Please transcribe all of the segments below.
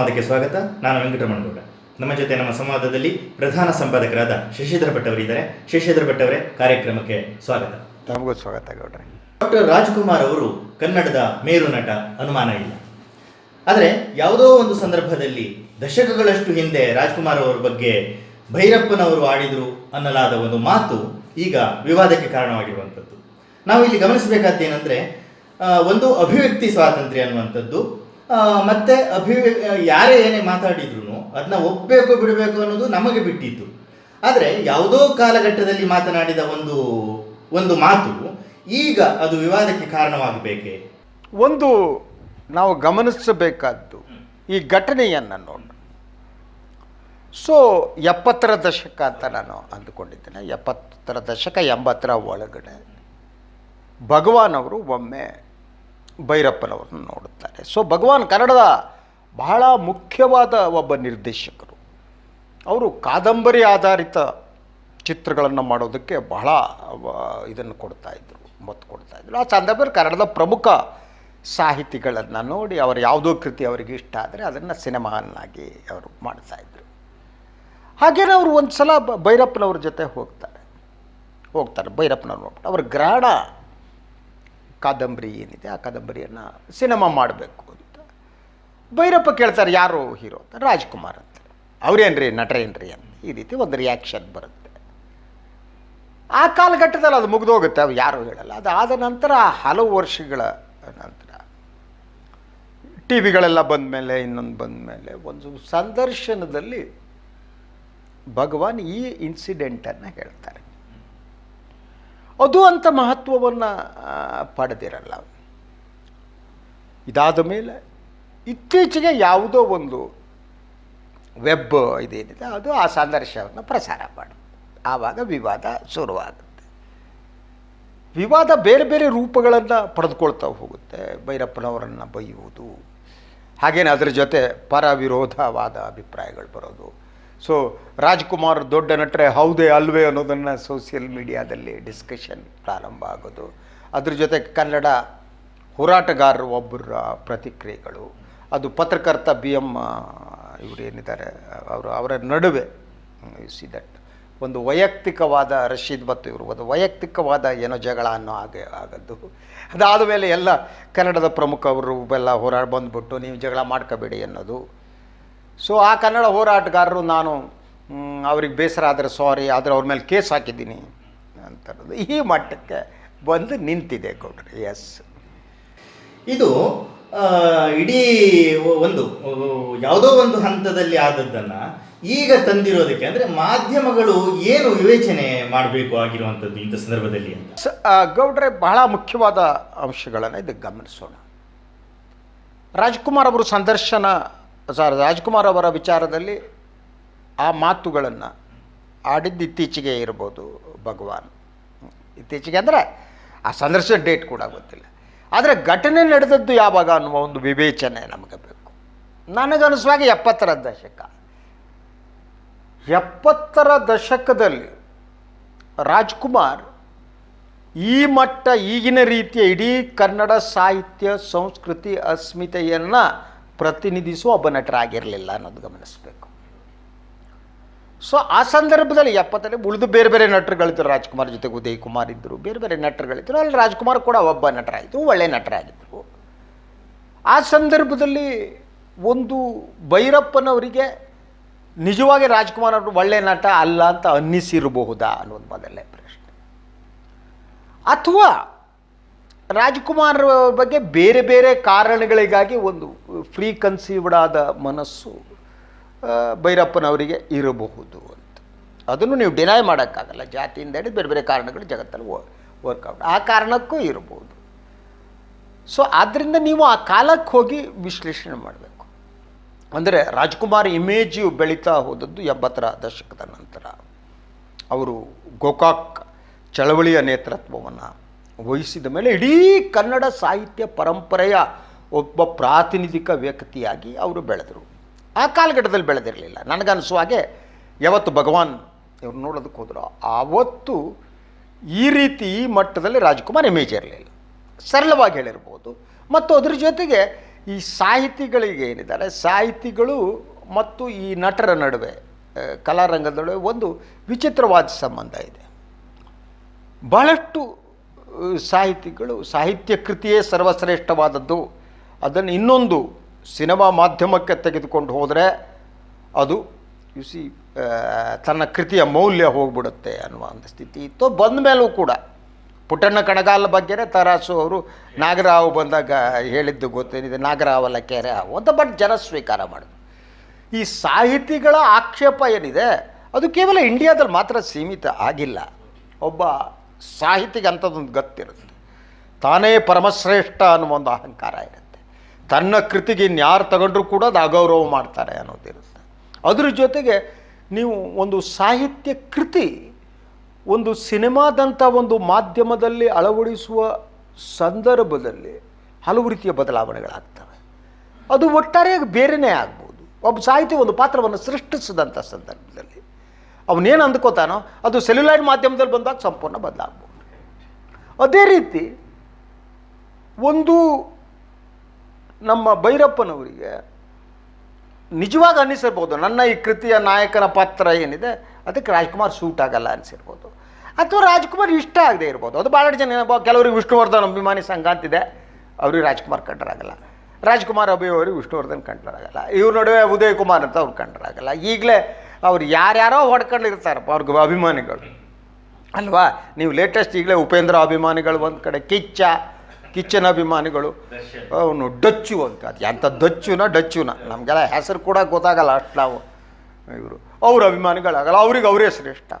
ಸಂವಾದಕ್ಕೆ ಸ್ವಾಗತ. ನಾನು ವೆಂಕಟರಮಣಗೌಡ. ನಮ್ಮ ಜೊತೆ ನಮ್ಮ ಸಂವಾದದಲ್ಲಿ ಪ್ರಧಾನ ಸಂಪಾದಕರಾದ ಶಶಿಧರ ಭಟ್ ಅವರಿದ್ದಾರೆ ಶಶಿಧರ ಭಟ್ ಅವರೇ ಕಾರ್ಯಕ್ರಮಕ್ಕೆ ಸ್ವಾಗತ. ತಮಗೂ ಸ್ವಾಗತ ಗೌಡ್ರೆ. ಡಾಕ್ಟರ್ ರಾಜ್ಕುಮಾರ್ ಅವರು ಕನ್ನಡದ ಮೇರು ನಟ ಅನುಮಾನ ಇಲ್ಲ. ಆದರೆ ಯಾವುದೋ ಒಂದು ಸಂದರ್ಭದಲ್ಲಿ ದಶಕಗಳಷ್ಟು ಹಿಂದೆ ರಾಜ್ಕುಮಾರ್ ಅವರ ಬಗ್ಗೆ ಭೈರಪ್ಪನವರು ಆಡಿದರು ಅನ್ನಲಾದ ಒಂದು ಮಾತು ಈಗ ವಿವಾದಕ್ಕೆ ಕಾರಣವಾಗಿರುವಂಥದ್ದು. ನಾವು ಇಲ್ಲಿ ಗಮನಿಸಬೇಕಾದ್ದೇನೆಂದರೆ ಒಂದು ಅಭಿವ್ಯಕ್ತಿ ಸ್ವಾತಂತ್ರ್ಯ ಅನ್ನುವಂಥದ್ದು ಮತ್ತೆ ಅಭಿವ್ಯ ಯಾರೇ ಏನೇ ಮಾತಾಡಿದ್ರು ಅದನ್ನ ಒಪ್ಪಬೇಕು ಬಿಡಬೇಕು ಅನ್ನೋದು ನಮಗೆ ಬಿಟ್ಟಿತ್ತು. ಆದರೆ ಯಾವುದೋ ಕಾಲಘಟ್ಟದಲ್ಲಿ ಮಾತನಾಡಿದ ಒಂದು ಒಂದು ಮಾತು, ಈಗ ಅದು ವಿವಾದಕ್ಕೆ ಕಾರಣವಾಗಬೇಕೆ? ಒಂದು ನಾವು ಗಮನಿಸಬೇಕಾದ್ದು ಈ ಘಟನೆಯನ್ನು ನೋಡಿ. ಸೊ ಎಪ್ಪತ್ತರ ದಶಕ ಅಂತ ನಾನು ಅಂದುಕೊಂಡಿದ್ದೇನೆ. ಎಪ್ಪತ್ತರ ದಶಕ ಎಂಬತ್ತರ ಒಳಗಡೆ ಭಗವಾನ್ ಅವರು ಒಮ್ಮೆ ಭೈರಪ್ಪನವ್ರನ್ನ ನೋಡುತ್ತಾರೆ. ಸೊ ಭಗವಾನ್ ಕನ್ನಡದ ಬಹಳ ಮುಖ್ಯವಾದ ಒಬ್ಬ ನಿರ್ದೇಶಕರು. ಅವರು ಕಾದಂಬರಿ ಆಧಾರಿತ ಚಿತ್ರಗಳನ್ನು ಮಾಡೋದಕ್ಕೆ ಬಹಳ ಇದನ್ನು ಕೊಡ್ತಾ ಇದ್ರು ಮತ್ತು ಕೊಡ್ತಾ ಇದ್ರು. ಆ ಸಂದರ್ಭದಲ್ಲಿ ಕನ್ನಡದ ಪ್ರಮುಖ ಸಾಹಿತಿಗಳನ್ನು ನೋಡಿ, ಅವರ ಯಾವುದೋ ಕೃತಿ ಅವರಿಗೆ ಇಷ್ಟ ಆದರೆ ಅದನ್ನು ಸಿನಿಮಾನ್ನಾಗಿ ಅವರು ಮಾಡ್ತಾಯಿದ್ರು ಹಾಗೇನೆ ಅವರು ಒಂದು ಸಲ ಭೈರಪ್ಪನವ್ರ ಜೊತೆ ಹೋಗ್ತಾರೆ. ಹೋಗ್ತಾರೆ ಭೈರಪ್ಪನವ್ರು ನೋಡ್ಬಿಟ್ಟು. ಅವ್ರ ಗ್ರಹಣ ಕಾದಂಬರಿ ಏನಿದೆ ಆ ಕಾದಂಬರಿಯನ್ನು ಸಿನಿಮಾ ಮಾಡಬೇಕು ಅಂತ. ಭೈರಪ್ಪ ಕೇಳ್ತಾರೆ, ಯಾರು ಹೀರೋ ಅಂತ? ರಾಜ್ಕುಮಾರ್ ಅಂತ. ಅವ್ರೇನ್ರಿ, ನಟರೇನ್ರಿ ಅಂತ. ಈ ರೀತಿ ಒಂದು ರಿಯಾಕ್ಷನ್ ಬರುತ್ತೆ. ಆ ಕಾಲಘಟ್ಟದಲ್ಲಿ ಅದು ಮುಗಿದೋಗುತ್ತೆ ಅವು ಯಾರು ಹೇಳಲ್ಲ. ಅದಾದ ನಂತರ ಹಲವು ವರ್ಷಗಳ ನಂತರ ಟಿ ವಿಗಳೆಲ್ಲ ಬಂದ ಮೇಲೆ ಇನ್ನೊಂದು ಬಂದ ಮೇಲೆ ಒಂದು ಸಂದರ್ಶನದಲ್ಲಿ ಭಗವಾನ್ ಈ ಇನ್ಸಿಡೆಂಟನ್ನು ಹೇಳ್ತಾರೆ. ಅದು ಅಂಥ ಮಹತ್ವವನ್ನು ಪಡೆದಿರಲ್ಲ. ಇದಾದ ಮೇಲೆ ಇತ್ತೀಚೆಗೆ ಯಾವುದೋ ಒಂದು ವೆಬ್ ಇದೇನಿದೆ, ಅದು ಆ ಸಂದರ್ಶನವನ್ನು ಪ್ರಸಾರ ಮಾಡುತ್ತೆ. ಆವಾಗ ವಿವಾದ ಶುರುವಾಗುತ್ತೆ. ವಿವಾದ ಬೇರೆ ಬೇರೆ ರೂಪಗಳನ್ನು ಪಡೆದುಕೊಳ್ತಾ ಹೋಗುತ್ತೆ, ಭೈರಪ್ಪನವರನ್ನು ಬೈಯುವುದು. ಹಾಗೇನೆ ಅದರ ಜೊತೆ ಪರ ವಿರೋಧವಾದ ಅಭಿಪ್ರಾಯಗಳು ಬರೋದು. ಸೊ ರಾಜ್ಕುಮಾರ್ ದೊಡ್ಡ ನಟರೆ ಹೌದೇ ಅಲ್ವೇ ಅನ್ನೋದನ್ನು ಸೋಷಿಯಲ್ ಮೀಡಿಯಾದಲ್ಲಿ ಡಿಸ್ಕಷನ್ ಪ್ರಾರಂಭ ಆಗೋದು. ಅದ್ರ ಜೊತೆ ಕನ್ನಡ ಹೋರಾಟಗಾರರು ಒಬ್ಬರ ಪ್ರತಿಕ್ರಿಯೆಗಳು. ಅದು ಪತ್ರಕರ್ತ ಬಿ ಎಂ ಇವರು ಏನಿದ್ದಾರೆ, ಅವರು, ಅವರ ನಡುವೆ ಸಿ ದಟ್ ಒಂದು ವೈಯಕ್ತಿಕವಾದ ರಶೀದ್ ಮತ್ತು ಇವರು, ಒಂದು ವೈಯಕ್ತಿಕವಾದ ಏನೋ ಜಗಳ ಅನ್ನೋ ಹಾಗೆ ಆಗದ್ದು. ಅದಾದ ಮೇಲೆ ಎಲ್ಲ ಕನ್ನಡದ ಪ್ರಮುಖ ಅವರು ಎಲ್ಲ ಹೋರಾಡಿ ಬಂದ್ಬಿಟ್ಟು, ನೀವು ಜಗಳ ಮಾಡ್ಕೋಬೇಡಿ ಅನ್ನೋದು. ಸೊ ಆ ಕನ್ನಡ ಹೋರಾಟಗಾರರು ನಾನು ಅವ್ರಿಗೆ ಬೇಸರ ಆದರೆ ಸಾರಿ ಆದರೆ ಅವ್ರ ಮೇಲೆ ಕೇಸ್ ಹಾಕಿದ್ದೀನಿ. ಅಂತನ್ನೋದು ಈ ಮಟ್ಟಕ್ಕೆ ಬಂದು ನಿಂತಿದೆ ಗೌಡ್ರೆ. ಎಸ್ ಇದು ಇಡೀ ಒಂದು ಯಾವುದೋ ಒಂದು ಹಂತದಲ್ಲಿ ಆದದ್ದನ್ನು ಈಗ ತಂದಿರೋದಕ್ಕೆ ಅಂದರೆ ಮಾಧ್ಯಮಗಳು ಏನು ವಿವೇಚನೆ ಮಾಡಬೇಕು ಆಗಿರುವಂಥದ್ದು ಇಂಥ ಸಂದರ್ಭದಲ್ಲಿ ಅಂತ? ಸ ಗೌಡ್ರೆ ಬಹಳ ಮುಖ್ಯವಾದ ಅಂಶಗಳನ್ನು ಇದಕ್ಕೆ ಗಮನಿಸೋಣ. ರಾಜ್ಕುಮಾರ್ ಅವರು ಸಂದರ್ಶನ ಸಾರಿ ರಾಜ್ಕುಮಾರ್ ಅವರ ವಿಚಾರದಲ್ಲಿ ಆ ಮಾತುಗಳನ್ನು ಆಡಿದ್ದು ಇತ್ತೀಚೆಗೆ ಇರ್ಬೋದು ಭಗವಾನ್. ಇತ್ತೀಚೆಗೆ ಅಂದರೆ ಆ ಸಂದರ್ಶನ ಡೇಟ್ ಕೂಡ ಗೊತ್ತಿಲ್ಲ. ಆದರೆ ಘಟನೆ ನಡೆದದ್ದು ಯಾವಾಗ ಅನ್ನುವ ಒಂದು ವಿವೇಚನೆ ನಮಗೆ ಬೇಕು. ನನಗನಿಸುವಾಗ ಎಪ್ಪತ್ತರ ದಶಕ. ಎಪ್ಪತ್ತರ ದಶಕದಲ್ಲಿ ರಾಜ್ಕುಮಾರ್ ಈ ಮಟ್ಟ ಈಗಿನ ರೀತಿಯ ಇಡೀ ಕನ್ನಡ ಸಾಹಿತ್ಯ, ಸಂಸ್ಕೃತಿ, ಅಸ್ಮಿತೆಯನ್ನು ಪ್ರತಿನಿಧಿಸುವ ಒಬ್ಬ ನಟರಾಗಿರಲಿಲ್ಲ ಅನ್ನೋದು ಗಮನಿಸಬೇಕು. ಸೊ ಆ ಸಂದರ್ಭದಲ್ಲಿ ಎಪ್ಪತ್ತಲ್ಲಿ ಉಳಿದು ಬೇರೆ ಬೇರೆ ನಟರುಗಳಿದ್ದರು ರಾಜ್ಕುಮಾರ್ ಜೊತೆಗೆ ಉದಯ್ ಕುಮಾರ್ ಇದ್ದರು ಬೇರೆ ಬೇರೆ ನಟರುಗಳಿದ್ದರು ಅಲ್ಲಿ ರಾಜ್ಕುಮಾರ್ ಕೂಡ ಒಬ್ಬ ನಟರಾಯಿತು ಒಳ್ಳೆ ನಟರಾಗಿದ್ದರು. ಆ ಸಂದರ್ಭದಲ್ಲಿ ಒಂದು ಭೈರಪ್ಪನವರಿಗೆ ನಿಜವಾಗಿ ರಾಜ್ಕುಮಾರ್ ಅವರು ಒಳ್ಳೆ ನಟ ಅಲ್ಲ ಅಂತ ಅನ್ನಿಸಿರಬಹುದಾ ಅನ್ನೋದು ಮೊದಲನೇ ಪ್ರಶ್ನೆ. ಅಥವಾ ರಾಜ್ಕುಮಾರ್ ಬಗ್ಗೆ ಬೇರೆ ಬೇರೆ ಕಾರಣಗಳಿಗಾಗಿ ಒಂದು ಫ್ರೀ ಕನ್ಸೀವ್ಡ್ ಆದ ಮನಸ್ಸು ಭೈರಪ್ಪನವರಿಗೆ ಇರಬಹುದು ಅಂತ. ಅದನ್ನು ನೀವು ಡಿನೈ ಮಾಡೋಕ್ಕಾಗಲ್ಲ. ಜಾತಿಯಿಂದ ಹೇಳಿ ಬೇರೆ ಬೇರೆ ಕಾರಣಗಳು ಜಗತ್ತಲ್ಲಿ ವರ್ಕೌಟ್ ಆ ಕಾರಣಕ್ಕೂ ಇರಬಹುದು. ಸೊ ಆದ್ದರಿಂದ ನೀವು ಆ ಕಾಲಕ್ಕೆ ಹೋಗಿ ವಿಶ್ಲೇಷಣೆ ಮಾಡಬೇಕು. ಅಂದರೆ ರಾಜ್ಕುಮಾರ್ ಇಮೇಜು ಬೆಳೀತಾ ಹೋದದ್ದು ಎಂಬತ್ತರ ದಶಕದ ನಂತರ. ಅವರು ಗೋಕಾಕ್ ಚಳವಳಿಯ ನೇತೃತ್ವವನ್ನು ವಹಿಸಿದ ಮೇಲೆ ಇಡೀ ಕನ್ನಡ ಸಾಹಿತ್ಯ ಪರಂಪರೆಯ ಒಬ್ಬ ಪ್ರಾತಿನಿಧಿಕ ವ್ಯಕ್ತಿಯಾಗಿ ಅವರು ಬೆಳೆದರು. ಆ ಕಾಲಘಟ್ಟದಲ್ಲಿ ಬೆಳೆದಿರಲಿಲ್ಲ. ನನಗನ್ನಿಸುವ ಹಾಗೆ ಯಾವತ್ತು ಭಗವಾನ್ ಇವ್ರು ನೋಡೋದಕ್ಕೆ ಹೋದರು, ಆವತ್ತು ಈ ರೀತಿ ಈ ಮಟ್ಟದಲ್ಲಿ ರಾಜ್ಕುಮಾರ್ ಇಮೇಜ್ ಇರಲಿಲ್ಲ. ಸರಳವಾಗಿ ಹೇಳಿರ್ಬೋದು. ಮತ್ತು ಅದ್ರ ಜೊತೆಗೆ ಈ ಸಾಹಿತಿಗಳಿಗೆ ಏನಿದ್ದಾರೆ, ಸಾಹಿತಿಗಳು ಮತ್ತು ಈ ನಟರ ನಡುವೆ ಕಲಾರಂಗದ ನಡುವೆ ಒಂದು ವಿಚಿತ್ರವಾದ ಸಂಬಂಧ ಇದೆ. ಬಹಳಷ್ಟು ಸಾಹಿತಿಗಳು, ಸಾಹಿತ್ಯ ಕೃತಿಯೇ ಸರ್ವಶ್ರೇಷ್ಠವಾದದ್ದು. ಅದನ್ನು ಇನ್ನೊಂದು ಸಿನಿಮಾ ಮಾಧ್ಯಮಕ್ಕೆ ತೆಗೆದುಕೊಂಡು ಹೋದರೆ ಅದು ಯು ಸಿ ತನ್ನ ಕೃತಿಯ ಮೌಲ್ಯ ಹೋಗ್ಬಿಡುತ್ತೆ ಅನ್ನುವ ಸ್ಥಿತಿ ಇತ್ತು. ಬಂದ ಮೇಲೂ ಕೂಡ, ಪುಟ್ಟಣ್ಣ ಕಣಗಾಲ ಬಗ್ಗೆನೇ ತರಾಸು ಅವರು ನಾಗರಾವ್ ಬಂದಾಗ ಹೇಳಿದ್ದು ಗೊತ್ತೇನಿದೆ ನಾಗರಾವಲ ಕೆರೆ ಅಂತ, ಬಟ್ ಜನ ಸ್ವೀಕಾರ ಮಾಡಿದ್ರು. ಈ ಸಾಹಿತಿಗಳ ಆಕ್ಷೇಪ ಏನಿದೆ, ಅದು ಕೇವಲ ಇಂಡಿಯಾದಲ್ಲಿ ಮಾತ್ರ ಸೀಮಿತ ಆಗಿಲ್ಲ. ಒಬ್ಬ ಸಾಹಿತಿಗೆ ಅಂಥದ್ದೊಂದು ಗತ್ತಿರುತ್ತೆ. ತಾನೇ ಪರಮಶ್ರೇಷ್ಠ ಅನ್ನುವ ಒಂದು ಅಹಂಕಾರ ಇರುತ್ತೆ. ತನ್ನ ಕೃತಿಗೆ ಇನ್ಯಾರು ತಗೊಂಡ್ರೂ ಕೂಡ ಅದು ಅಗೌರವ ಮಾಡ್ತಾರೆ ಅನ್ನೋದಿರುತ್ತೆ ಅದ್ರ ಜೊತೆಗೆ ನೀವು ಒಂದು ಸಾಹಿತ್ಯ ಕೃತಿ, ಒಂದು ಸಿನಿಮಾದಂಥ ಒಂದು ಮಾಧ್ಯಮದಲ್ಲಿ ಅಳವಡಿಸುವ ಸಂದರ್ಭದಲ್ಲಿ ಹಲವು ರೀತಿಯ ಬದಲಾವಣೆಗಳಾಗ್ತವೆ. ಅದು ಒಟ್ಟಾರೆಯಾಗಿ ಬೇರೆಯೇ ಆಗ್ಬೋದು. ಒಬ್ಬ ಸಾಹಿತಿ ಒಂದು ಪಾತ್ರವನ್ನು ಸೃಷ್ಟಿಸಿದಂಥ ಸಂದರ್ಭದಲ್ಲಿ. ಅವನೇನು ಅಂದ್ಕೋತಾನೋ ಅದು ಸೆಲ್ಯುಲೈಡ್ ಮಾಧ್ಯಮದಲ್ಲಿ ಬಂದಾಗ ಸಂಪೂರ್ಣ ಬದಲಾಗ್ಬೋದು. ಅದೇ ರೀತಿ ಒಂದು ನಮ್ಮ ಭೈರಪ್ಪನವರಿಗೆ ನಿಜವಾಗಿ ಅನ್ನಿಸಿರ್ಬೋದು, ನನ್ನ ಈ ಕೃತಿಯ ನಾಯಕನ ಪಾತ್ರ ಏನಿದೆ, ಅದಕ್ಕೆ ರಾಜ್ಕುಮಾರ್ ಸೂಟ್ ಆಗಲ್ಲ ಅನಿಸಿರ್ಬೋದು. ಅಥವಾ ರಾಜ್ಕುಮಾರ್ ಇಷ್ಟ ಆಗದೆ ಇರ್ಬೋದು. ಅದು ಭಾಳ ಜನ ಕೆಲವರಿಗೆ ವಿಷ್ಣುವರ್ಧನ್ ಅಭಿಮಾನಿ ಸಂಘ ಅಂತಿದೆ, ಅವ್ರಿಗೆ ರಾಜ್ಕುಮಾರ್ ಕಂಡ್ರಾಗಲ್ಲ. ರಾಜ್ಕುಮಾರ್ ಅಭಿಯವರಿಗೆ ವಿಷ್ಣುವರ್ಧನ್ ಕಂಡ್ರಾಗಲ್ಲ. ಇವ್ರ ನಡುವೆ ಉದಯ್ ಕುಮಾರ್ ಅಂತ ಅವ್ರು ಕಂಡ್ರಾಗಲ್ಲ. ಈಗಲೇ ಅವ್ರು ಯಾರ್ಯಾರೋ ಹೊಡ್ಕೊಂಡಿರ್ತಾರಪ್ಪ ಅವ್ರಿಗೆ ಅಭಿಮಾನಿಗಳು. ಅಲ್ವಾ? ನೀವು ಲೇಟೆಸ್ಟ್ ಈಗಲೇ ಉಪೇಂದ್ರ ಅಭಿಮಾನಿಗಳು ಒಂದು ಕಡೆ ಕಿಚ್ಚ ಕಿಚ್ಚನ ಅಭಿಮಾನಿಗಳು. ಅವನು ಡಚ್ಚು ಅಂತ. ಅದು ಎಂಥ ದಚ್ಚುನ ಡಚ್ಚುನ. ನಮಗೆಲ್ಲ ಹೆಸರು ಕೂಡ ಗೊತ್ತಾಗಲ್ಲ ಅಷ್ಟು ನಾವು. ಇವರು. ಅವ್ರ ಅಭಿಮಾನಿಗಳಾಗಲ್ಲ. ಅವ್ರಿಗೆ ಅವರೇ ಶ್ರೇಷ್ಠ.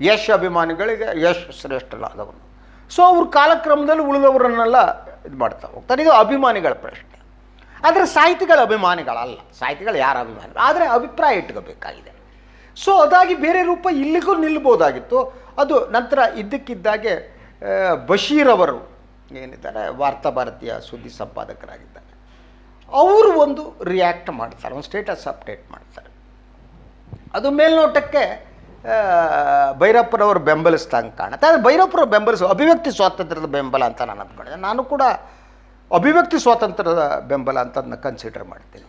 ಯಶ್ ಅಭಿಮಾನಿಗಳಿಗೆ ಯಶ್ ಶ್ರೇಷ್ಠನಾದವನು. ಸೊ ಅವ್ರ ಕಾಲಕ್ರಮದಲ್ಲಿ ಉಳಿದವರನ್ನೆಲ್ಲ ಇದು ಮಾಡ್ತಾ ಹೋಗ್ತಾರೆ. ಇದು ಅಭಿಮಾನಿಗಳ ಪ್ರಶ್ನೆ. ಆದರೆ ಸಾಹಿತಿಗಳ ಅಭಿಮಾನಿಗಳಲ್ಲ. ಸಾಹಿತಿಗಳು ಯಾರ ಅಭಿಮಾನಿಗಳು? ಆದರೆ ಅಭಿಪ್ರಾಯ ಇಟ್ಕೋಬೇಕಾಗಿದೆ. ಸೊ ಅದಾಗಿ ಬೇರೆ ರೂಪ ಇಲ್ಲಿಗೂ ನಿಲ್ಬೋದಾಗಿತ್ತು. ಅದು ನಂತರ ಇದ್ದಕ್ಕಿದ್ದಾಗೆ ಬಶೀರ್ ಅವರು ಏನಿದ್ದಾರೆ, ವಾರ್ತಾ ಭಾರತೀಯ ಸುದ್ದಿ ಸಂಪಾದಕರಾಗಿದ್ದಾರೆ. ಅವರು ಒಂದು ರಿಯಾಕ್ಟ್ ಮಾಡ್ತಾರೆ, ಒಂದು ಸ್ಟೇಟಸ್ ಅಪ್ಡೇಟ್ ಮಾಡ್ತಾರೆ. ಅದು ಮೇಲ್ನೋಟಕ್ಕೆ ಭೈರಪ್ಪನವರು ಬೆಂಬಲಿಸ್ದಂಗೆ ಕಾಣುತ್ತೆ. ಆದರೆ ಭೈರಪ್ಪನವರು ಬೆಂಬಲಿಸುವ ಅಭಿವ್ಯಕ್ತಿ ಸ್ವಾತಂತ್ರ್ಯದ ಬೆಂಬಲ ಅಂತ ನಾನು ಅಂದ್ಕೊಂಡಿದ್ದೆ. ನಾನು ಕೂಡ ಅಭಿವ್ಯಕ್ತಿ ಸ್ವಾತಂತ್ರ್ಯದ ಬೆಂಬಲ ಅಂತ ಅದನ್ನ ಕನ್ಸಿಡರ್ ಮಾಡ್ತೀನಿ.